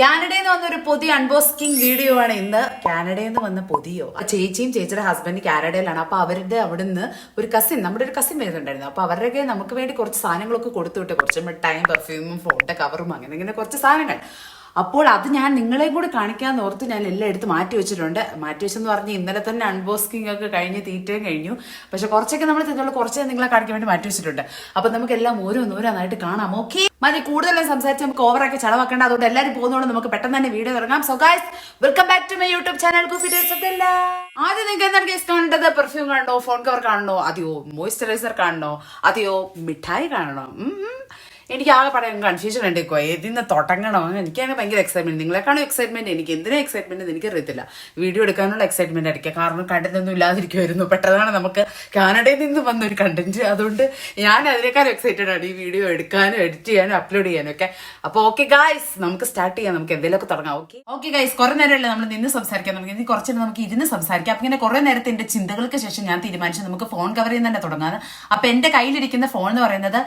കാനഡയിൽ നിന്ന് വന്ന ഒരു പുതിയ അൺബോസ്കിംഗ് വീഡിയോ ആണ് ഇന്ന്. കാനഡയിൽ നിന്ന് വന്ന പുതിയോ? ചേച്ചിയും ചേച്ചിയുടെ ഹസ്ബൻഡ് കാനഡയിലാണ്. അപ്പൊ അവരുടെ അവിടുന്ന് ഒരു കസിൻ നമ്മുടെ ഒരു കസിൻ വരുന്നുണ്ടായിരുന്നു. അപ്പൊ അവരുടെ നമുക്ക് വേണ്ടി കുറച്ച് സാധനങ്ങളൊക്കെ കൊടുത്തു വിട്ട്. കുറച്ച് മിഠായും പെർഫ്യൂമും ഫോട്ടോ കവറും അങ്ങനെ ഇങ്ങനെ കുറച്ച് സാധനങ്ങൾ. അപ്പോൾ അത് ഞാൻ നിങ്ങളെയും കൂടെ കാണിക്കാന്ന് ഓർത്ത് ഞാൻ എല്ലാം എടുത്ത് മാറ്റി വെച്ചിട്ടുണ്ട്. മാറ്റി വെച്ചെന്ന് പറഞ്ഞ് ഇന്നലെ തന്നെ അൺബോസ്കിംഗ് ഒക്കെ കഴിഞ്ഞ് തീറ്റയും കഴിഞ്ഞു. പക്ഷെ കുറച്ചൊക്കെ നമ്മൾ തിന്നുള്ളൂ. കുറച്ചേ നിങ്ങളെ കാണിക്കാൻ വേണ്ടി മാറ്റി വെച്ചിട്ടുണ്ട്. അപ്പൊ നമുക്ക് എല്ലാം ഓരോന്നോരോന്നായിട്ട് കാണാം. ഓക്കെ മതി കൂടുതലും സംസാരിച്ച് നമുക്ക് ഓവറാക്കി ചെലവാക്കേണ്ട. അതുകൊണ്ട് എല്ലാവരും പോകുന്നതുകൊണ്ട് നമുക്ക് പെട്ടെന്ന് തന്നെ വീഡിയോ ഇറങ്ങാം. So guys welcome back to my YouTube channel ആദ്യം നിങ്ങൾക്ക് എന്താണ് കേസ് കാണേണ്ടത് പെർഫ്യൂം കാണണോ ഫോൺ കവർ കാണണോ? അതെയോ മോയ്സ്ചറൈസർ കാണണോ? അതെയോ മിഠായി കാണണോ. എനിക്ക് ആകെ പറയാൻ കൺഫ്യൂഷൻ ഉണ്ട് ഇക്കോ ഏതിന്ന് തുടങ്ങണോ? എനിക്കാണ് ഭയങ്കര എക്സൈറ്റ്മെന്റ് നിങ്ങളെക്കാളും എക്സൈറ്റ്മെന്റ് എനിക്ക് എന്തിനാ എക്സൈറ്റ്മെന്റ് എനിക്ക് അറിയത്തില്ല വീഡിയോ എടുക്കാനുള്ള എക്സൈറ്റ്മെന്റ് ആയിരിക്കും. കാരണം കണ്ടന്റൊന്നും ഇല്ലാതിരിക്കുമായിരുന്നു പെട്ടെന്നാണ് നമുക്ക് കാനഡയിൽ നിന്ന് വന്ന ഒരു കണ്ടന്റ് അതുകൊണ്ട് ഞാൻ അതിനേക്കാളും എക്സൈറ്റഡ് ആണ് ഈ വീഡിയോ എടുക്കാനും എഡിറ്റ് ചെയ്യാനും അപ്ലോഡ് ചെയ്യാനും ഒക്കെ. അപ്പൊ ഓക്കെ ഗായ്സ് നമുക്ക് സ്റ്റാർട്ട് ചെയ്യാം. നമുക്ക് എന്തെങ്കിലുമൊക്കെ തുടങ്ങാം. ഓക്കെ ഓക്കെ ഗൈസ് കുറെ നേരമല്ലേ നമ്മൾ നിന്ന് സംസാരിക്കാം നമുക്ക് ഇനി കുറച്ച് നമുക്ക് ഇരുന്ന് സംസാരിക്കാം. അപ്പൊ ഇങ്ങനെ കുറെ നേരത്തെ ചിന്തകൾക്ക് ശേഷം ഞാൻ തീരുമാനിച്ചു. നമുക്ക് ഫോൺ കവർ ചെയ്യുന്ന തന്നെ തുടങ്ങാം. അപ്പൊ എന്റെ കയ്യിലിരിക്കുന്ന ഫോൺ എന്ന് പറയുന്നത്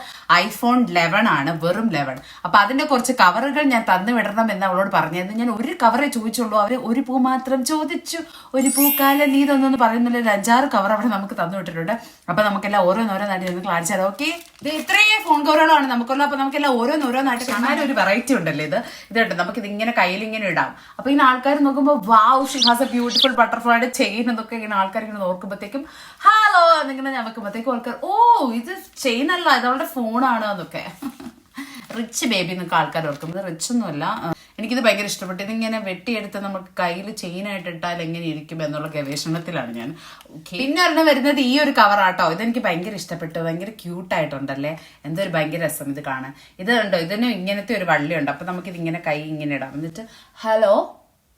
ഐഫോൺ ലെവൻ ആണ് വെറും ലെവൻ. അപ്പൊ അതിന്റെ കുറച്ച് കവറുകൾ ഞാൻ തന്നു വിടണം എന്ന് അവളോട് പറഞ്ഞിരുന്നു. ഞാൻ ഒരു കവറേ ചോദിച്ചുള്ളൂ. അവർ ഒരു പൂ മാത്രം ചോദിച്ചു. ഒരു പൂക്കാല നീ തന്നു പറയുന്നില്ല ഒരു അഞ്ചാറ് കവർ അവിടെ നമുക്ക് തന്നു വിട്ടിട്ടുണ്ട്. അപ്പൊ നമുക്കെല്ലാം ഓരോന്നോരോന്നായിട്ട് നിന്ന് കാണിച്ചു തരാം. ഓക്കെ ഇത് ഇത്രയും ഫോൺ കവറുകളാണ് നമുക്കുള്ള അപ്പൊ നമുക്കെല്ലാം ഓരോന്നോരോന്നായിട്ട് കാണാൻ ഒരു വെറൈറ്റി ഉണ്ടല്ലോ ഇത്? ഇതുണ്ട് നമുക്ക് ഇതിങ്ങനെ കയ്യിൽ ഇങ്ങനെ ഇടാം. അപ്പൊ ഇങ്ങനെ ആൾക്കാർ നോക്കുമ്പോൾ wow she has a beautiful ബട്ടർഫ്ലൈയുടെ chain എന്നൊക്കെ ഇങ്ങനെ ആൾക്കാർ ഇങ്ങനെ നോക്കുമ്പോഴത്തേക്കും ഹാലോ എന്നിങ്ങനെ ഞമ്മക്കുമ്പോഴത്തേക്കും ആൾക്കാർ ഓ ഇത് ചെയിൻ അല്ല ഇത് അവളുടെ ഫോണാണ് എന്നൊക്കെ. റിച്ച് ബേബി എന്നൊക്കെ ആൾക്കാർ ഓർക്കുന്നത് റിച്ച് ഒന്നുമല്ല. എനിക്കിത് ഭയങ്കര ഇഷ്ടപ്പെട്ടു. ഇതിങ്ങനെ വെട്ടിയെടുത്ത് നമുക്ക് കയ്യിൽ ചെയിനായിട്ട് ഇട്ടാൽ എങ്ങനെ ഇരിക്കും എന്നുള്ള ഗവേഷണത്തിലാണ് ഞാൻ. പിന്നെ ഒരെണ്ണം വരുന്നത് ഈ ഒരു കവർ കവറാട്ടോ ഇതെനിക്ക് ഭയങ്കര ഇഷ്ടപ്പെട്ടു. ഭയങ്കര ക്യൂട്ടായിട്ടുണ്ടല്ലേ എന്തോ ഒരു ഭയങ്കര രസം ഇത് കാണാൻ. ഇത് ഉണ്ടോ ഇതിന് ഇങ്ങനത്തെ ഒരു വള്ളിയുണ്ട്. അപ്പൊ നമുക്ക് ഇതിങ്ങനെ കൈ ഇങ്ങനെ ഇടാം. എന്നിട്ട് ഹലോ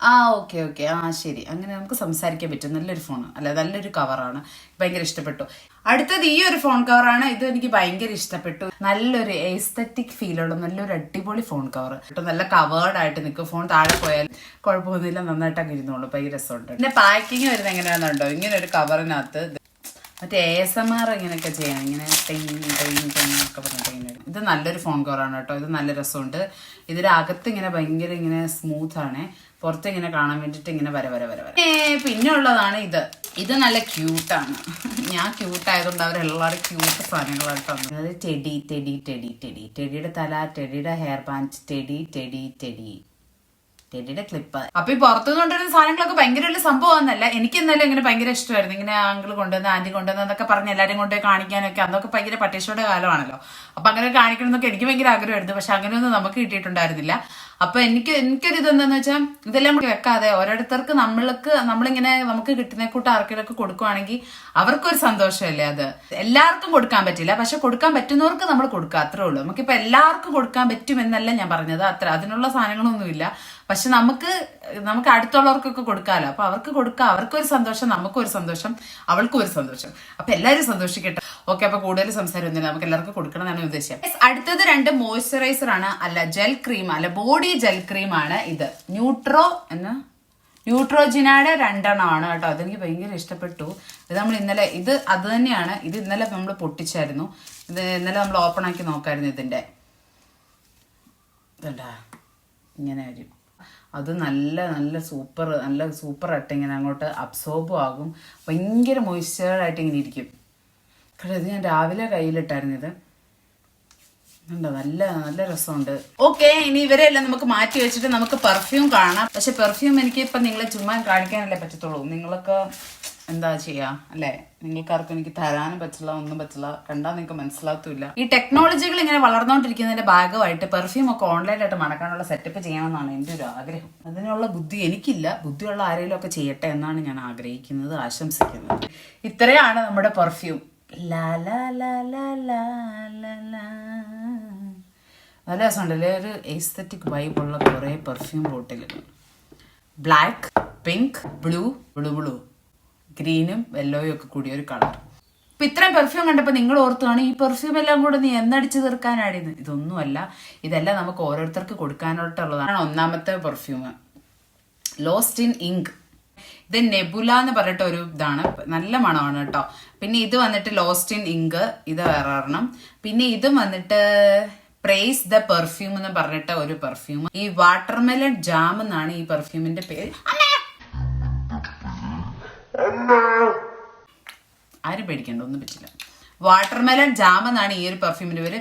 ആ ഓക്കെ ഓക്കെ. ആ ശരി. അങ്ങനെ നമുക്ക് സംസാരിക്കാൻ പറ്റും. നല്ലൊരു ഫോൺ അല്ല നല്ലൊരു കവറാണ് ഭയങ്കര ഇഷ്ടപ്പെട്ടു. അടുത്തത് ഈ ഒരു ഫോൺ കവറാണ് ഇത് എനിക്ക് ഭയങ്കര ഇഷ്ടപ്പെട്ടു. നല്ലൊരു എസ്തറ്റിക് ഫീൽ ഫീലുള്ള നല്ലൊരു അടിപൊളി ഫോൺ കവർ നല്ല കവേർഡ് ആയിട്ട് നിൽക്കും. ഫോൺ താഴെ പോയാൽ കുഴപ്പമൊന്നുമില്ല. നന്നായിട്ട് അങ്ങ് ഇരുന്നോളൂ. ഭയങ്കര രസമുണ്ട്. പിന്നെ പാക്കിങ് വരുന്നത് എങ്ങനെയാണെന്നുണ്ടോ? ഇങ്ങനെ ഒരു കവറിനകത്ത് മറ്റേ എ എസ് എം ആർ ഇങ്ങനെയൊക്കെ ചെയ്യണം ഇങ്ങനെ തെങ്ങി തെങ്ങി ടെങ് ഒക്കെ തെങ്ങി. ഇത് നല്ലൊരു ഫോൺ കവറാണ് കേട്ടോ. ഇത് നല്ല രസമുണ്ട്. ഇതിന്റെ അകത്ത് ഇങ്ങനെ ഭയങ്കര ഇങ്ങനെ സ്മൂത്ത് ആണ്. പുറത്ത് ഇങ്ങനെ കാണാൻ വേണ്ടിയിട്ട് ഇങ്ങനെ വര വര വര വര. പിന്നെ ഉള്ളതാണ് ഇത്. ഇത് നല്ല ക്യൂട്ടാണ് ഞാൻ ക്യൂട്ട് ആയതുകൊണ്ട് അവരെല്ലാവരും ക്യൂട്ട് സാധനങ്ങളാണ് തന്നത്. അത് ടെഡി ടെഡി ടെഡി ടെഡി ടെഡിയുടെ തല ടെഡിയുടെ hair band teddy teddy teddy ടെഡിയുടെ clip അപ്പൊ ഈ പുറത്തുനിന്ന് കൊണ്ടുവരുന്ന സാധനങ്ങളൊക്കെ ഭയങ്കര വലിയ സംഭവമാണെന്നല്ല എനിക്ക് എന്നാലും ഇങ്ങനെ ഭയങ്കര ഇഷ്ടമായിരുന്നു. ഇങ്ങനെ ആങ്കിൾ കൊണ്ടുവന്ന് ആന്റി കൊണ്ടുവന്ന് എന്നൊക്കെ പറഞ്ഞ് എല്ലാവരും കൊണ്ടുപോയി കാണിക്കാനൊക്കെ. അന്നൊക്കെ ഭയങ്കര പട്ടീഷയുടെ കാലമാണല്ലോ. അപ്പൊ അങ്ങനെ കാണിക്കണമെന്നൊക്കെ എനിക്ക് ഭയങ്കര ആഗ്രഹമായിരുന്നു. പക്ഷെ അങ്ങനെയൊന്നും നമുക്ക് കിട്ടിയിട്ടുണ്ടായിരുന്നില്ല. അപ്പൊ എനിക്ക് എനിക്കൊരു ഇതെന്താന്ന് വെച്ചാൽ ഇതെല്ലാം കൂടി വെക്കാതെ ഓരോരുത്തർക്ക് നമ്മൾക്ക് നമ്മളിങ്ങനെ നമുക്ക് കിട്ടുന്ന കൂട്ട് ആർക്കെങ്കിലൊക്കെ കൊടുക്കുവാണെങ്കിൽ അവർക്കൊരു സന്തോഷമല്ലേ അത്? എല്ലാവർക്കും കൊടുക്കാൻ പറ്റില്ല. പക്ഷെ കൊടുക്കാൻ പറ്റുന്നവർക്ക് നമ്മൾ കൊടുക്കുക. അത്രേ ഉള്ളൂ. നമുക്കിപ്പോ എല്ലാവർക്കും കൊടുക്കാൻ പറ്റുമെന്നല്ല ഞാൻ പറഞ്ഞത്. അത്ര അതിനുള്ള സാധനങ്ങളൊന്നുമില്ല. പക്ഷെ നമുക്ക് നമുക്ക് അടുത്തുള്ളവർക്കൊക്കെ കൊടുക്കാമല്ലോ അപ്പൊ അവർക്ക് കൊടുക്കാം. അവർക്കൊരു സന്തോഷം നമുക്കൊരു സന്തോഷം അവൾക്കും ഒരു സന്തോഷം. അപ്പൊ എല്ലാവരും സന്തോഷിക്കട്ടെ. ഓക്കെ അപ്പൊ കൂടുതൽ സംസാരമൊന്നുമില്ല. നമുക്ക് എല്ലാവർക്കും കൊടുക്കണം എന്നാണ് ഉദ്ദേശം അടുത്തത് രണ്ട് മോയ്സ്ചറൈസർ ആണ് അല്ല ജെൽ ക്രീം അല്ല ബോഡി ജെൽ ക്രീം ആണ് ഇത്. ന്യൂട്രോ എന്ന? ന്യൂട്രോജിനയുടെ രണ്ടെണ്ണമാണ് കേട്ടോ. അതെനിക്ക് ഭയങ്കര ഇഷ്ടപ്പെട്ടു. ഇത് നമ്മൾ ഇന്നലെ ഇത് അത് തന്നെയാണ്. ഇത് ഇന്നലെ നമ്മൾ പൊട്ടിച്ചായിരുന്നു. ഇത് ഇന്നലെ നമ്മൾ ഓപ്പൺ ആക്കി നോക്കായിരുന്നു ഇതിന്റെ. ഇതുണ്ടാ? ഇങ്ങനെ വരും അത് നല്ല നല്ല സൂപ്പർ നല്ല സൂപ്പർ ആയിട്ട് ഇങ്ങനെ അങ്ങോട്ട് അബ്സോർബും ആകും. ഭയങ്കര മോയ്സ്ചറായിട്ട് ഇങ്ങനെ ഇരിക്കും. കേട്ടോ ഇത് ഞാൻ രാവിലെ കയ്യിലിട്ടായിരുന്നു ഇത് ഉണ്ട് നല്ല നല്ല രസമുണ്ട്. ഓക്കെ ഇനി ഇവരെല്ലാം നമുക്ക് മാറ്റി വെച്ചിട്ട് നമുക്ക് പെർഫ്യൂം കാണാം. പക്ഷെ പെർഫ്യൂം എനിക്ക് ഇപ്പം നിങ്ങളെ ചുമ്മാ കാണിക്കാനല്ലേ പറ്റത്തുള്ളൂ. നിങ്ങളൊക്കെ എന്താ ചെയ്യാ? അല്ലെ? നിങ്ങൾക്കാർക്കും എനിക്ക് തരാനും പറ്റില്ല ഒന്നും പറ്റില്ല. കണ്ടാൽ നിങ്ങൾക്ക് മനസ്സിലാത്തൂല്ല ഈ ടെക്നോളജികൾ ഇങ്ങനെ വളർന്നുകൊണ്ടിരിക്കുന്നതിന്റെ ഭാഗമായിട്ട് പെർഫ്യൂം ഒക്കെ ഓൺലൈനായിട്ട് മണക്കാനുള്ള സെറ്റപ്പ് ചെയ്യണമെന്നാണ് എന്റെ ഒരു ആഗ്രഹം. അതിനുള്ള ബുദ്ധി എനിക്കില്ല. ബുദ്ധിയുള്ള ആരെങ്കിലും ഒക്കെ ചെയ്യട്ടെ എന്നാണ് ഞാൻ ആഗ്രഹിക്കുന്നത് ആശംസിക്കുന്നത്. ഇത്രയാണ് നമ്മുടെ പെർഫ്യൂം നല്ല രസമുണ്ടല്ലേ ഒരു എസ്തറ്റിക് വൈബുള്ള കുറേ perfume ബോട്ടിലുകൾ black pink blue blue blue ഗ്രീനും വെല്ലോയും ഒക്കെ കൂടിയ ഒരു കളർ. ഇപ്പൊ ഇത്രയും പെർഫ്യൂം കണ്ടപ്പോൾ നിങ്ങൾ ഓർത്തുവാണ് ഈ പെർഫ്യൂം എല്ലാം കൂടെ നീ എന്നടിച്ച് തീർക്കാനാടിന്ന്. ഇതൊന്നുമല്ല ഇതെല്ലാം നമുക്ക് ഓരോരുത്തർക്ക് കൊടുക്കാനായിട്ടുള്ളതാണ് ഒന്നാമത്തെ പെർഫ്യൂം ലോസ്റ്റ് ഇൻ ഇങ്ക് ഇത് നെബുല എന്ന് പറഞ്ഞിട്ട് ഒരു ഇതാണ്. നല്ല മണമാണ് കേട്ടോ. പിന്നെ ഇത് വന്നിട്ട് ലോസ്റ്റ് ഇൻ ഇങ്ക് ഇത് വേറെ ഒരെണ്ണം. പിന്നെ ഇത് വന്നിട്ട് പ്രേസ് ദ പെർഫ്യൂം എന്ന് പറഞ്ഞിട്ട് ഒരു പെർഫ്യൂം ഈ വാട്ടർമെലൺ ജാം എന്നാണ് ഈ പെർഫ്യൂമിന്റെ പേര്! ആരും പേടിക്കണ്ട ഒന്നും പറ്റില്ല. വാട്ടർമെലൺ ജാം എന്നാണ് ഈ ഒരു പെർഫ്യൂമിന്റെ പേര്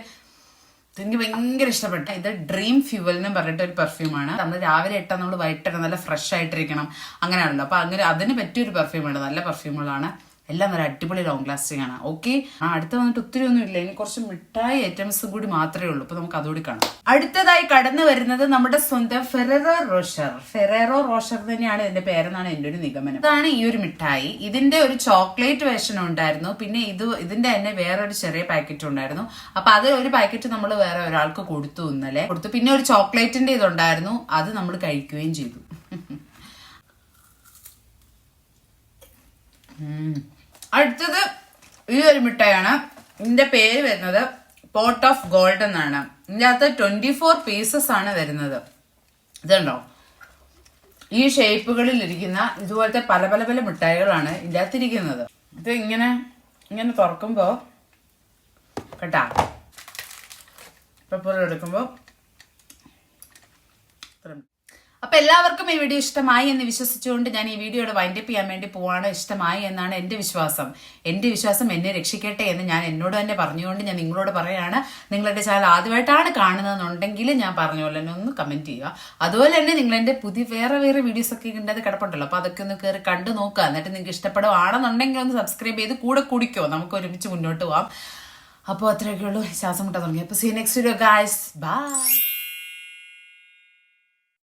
എനിക്ക് ഭയങ്കര ഇഷ്ടപ്പെട്ട. ഇത് ഡ്രീം ഫ്യൂവൽ എന്ന് പറഞ്ഞിട്ട് ഒരു പെർഫ്യൂമാണ് നമ്മൾ രാവിലെ ഇട്ടാൽ നമ്മൾ വൈകിട്ട് നല്ല ഫ്രഷ് ആയിട്ടിരിക്കണം. അങ്ങനെയാണല്ലോ. അപ്പൊ അങ്ങനെ അതിന് പറ്റിയ ഒരു പെർഫ്യൂമാണ് നല്ല പെർഫ്യൂമുകളാണ് എല്ലാം വരെ അടിപൊളി ലോങ് ലാസ്റ്റിംഗ് ആണ്. ഓക്കെ ആ അടുത്ത വന്നിട്ട് ഒത്തിരി ഒന്നും ഇല്ല. ഇനി കുറച്ച് മിഠായി ഐറ്റംസ് കൂടി മാത്രമേ ഉള്ളൂ. അപ്പൊ നമുക്ക് അതുകൂടി കാണാം. അടുത്തതായി കടന്നു വരുന്നത് നമ്മുടെ സ്വന്തം ഫെററോ റോഷർ ഫെററോ റോഷർ തന്നെയാണ് ഇതിന്റെ പേരെന്നാണ് എന്റെ ഒരു നിഗമനം. അതാണ് ഈ ഒരു മിഠായി. ഇതിന്റെ ഒരു ചോക്ലേറ്റ് വേഷൻ ഉണ്ടായിരുന്നു. പിന്നെ ഇത് ഇതിന്റെ തന്നെ വേറൊരു ചെറിയ പാക്കറ്റ് ഉണ്ടായിരുന്നു. അപ്പൊ അത് ഒരു പാക്കറ്റ് നമ്മൾ വേറെ ഒരാൾക്ക് കൊടുത്തു ഇന്നലെ. കൊടുത്തു. പിന്നെ ഒരു ചോക്ലേറ്റിന്റെ ഇതുണ്ടായിരുന്നു. അത് നമ്മൾ കഴിക്കുകയും ചെയ്തു. അടുത്തത് ഈ ഒരു മിഠായിയാണ്. ഇതിന്റെ പേര് വരുന്നത് പോട്ട് ഓഫ് ഗോൾഡ് എന്നാണ്. ഇതിന്റെ അകത്ത് ട്വന്റി ഫോർ പീസസ് ആണ് വരുന്നത്. ഇതുണ്ടോ? ഈ ഷേപ്പുകളിൽ ഇരിക്കുന്ന ഇതുപോലത്തെ പല പല പല മിഠായികളാണ് ഇതിന്റെ അകത്ത് ഇരിക്കുന്നത്. ഇത് ഇങ്ങനെ ഇങ്ങനെ തുറക്കുമ്പോ കേട്ടാ? പെപ്പർ എടുക്കുമ്പോ ഇത്രയും. അപ്പൊ എല്ലാവർക്കും ഈ വീഡിയോ ഇഷ്ടമായി എന്ന് വിശ്വസിച്ചുകൊണ്ട് ഞാൻ ഈ വീഡിയോയുടെ വൈൻഡപ്പ് ചെയ്യാൻ വേണ്ടി പോവാണ്. ഇഷ്ടമായി എന്നാണ് എന്റെ വിശ്വാസം. എന്റെ വിശ്വാസം എന്നെ രക്ഷിക്കട്ടെ എന്ന് ഞാൻ എന്നോട് തന്നെ പറഞ്ഞുകൊണ്ട് ഞാൻ നിങ്ങളോട് പറയാണ്. നിങ്ങളുടെ ചാനൽ ആദ്യമായിട്ടാണ് കാണുന്നതെന്നുണ്ടെങ്കിൽ ഞാൻ പറഞ്ഞ പോലെ തന്നെ ഒന്ന് കമന്റ് ചെയ്യുക. അതുപോലെ തന്നെ നിങ്ങൾ എന്റെ പുതിയ വേറെ വേറെ വീഡിയോസ് ഒക്കെ ഉണ്ടത് കിടപ്പുണ്ടല്ലോ. അപ്പൊ അതൊക്കെ ഒന്ന് കയറി കണ്ടു നോക്കുക. എന്നിട്ട് നിങ്ങൾക്ക് ഇഷ്ടപ്പെടുവാണെന്നുണ്ടെങ്കിൽ ഒന്ന് സബ്സ്ക്രൈബ് ചെയ്ത് കൂടെ കുടിക്കോ. നമുക്ക് ഒരുമിച്ച് മുന്നോട്ട് പോവാം. അപ്പോൾ അത്രയൊക്കെ ഉള്ളൂ. ശ്വാസം മുട്ടാൻ തുടങ്ങി. അപ്പോൾ see next video guys bye